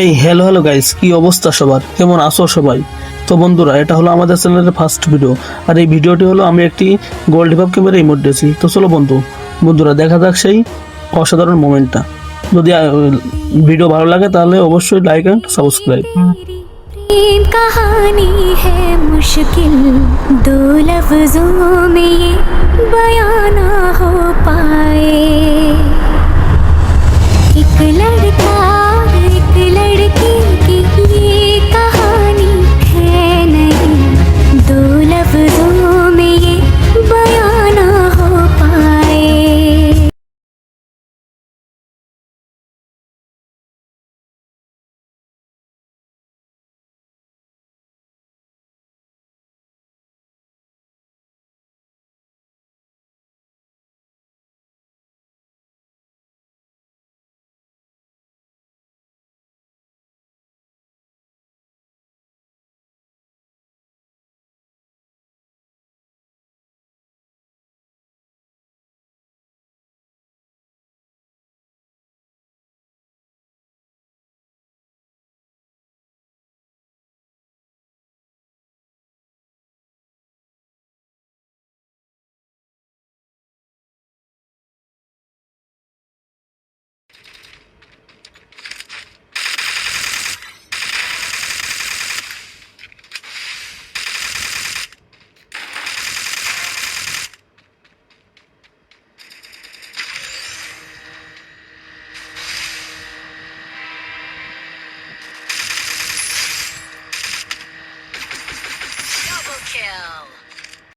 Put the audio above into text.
এই hello hello guys কি অবস্থা সবার কেমন আছো সবাই তো বন্ধুরা এটা হলো আমাদের চ্যানেলের ফার্স্ট ভিডিও আর এই ভিডিওটি হলো আমি একটি গোল্ড হিপ ক্যামেরা ইমোট দিয়েছি তো চলো বন্ধু বন্ধুরা দেখা যাক সেই অসাধারণ মোমেন্টটা যদি আহ, ভিডিও ভালো লাগে তাহলে অবশ্যই লাইক অ্যান্ড সাবস্ক্রাইব प्रेम कहानी है मुश्किल दो लफ्जों में ये बयां ना हो पाए एक लड़ kill.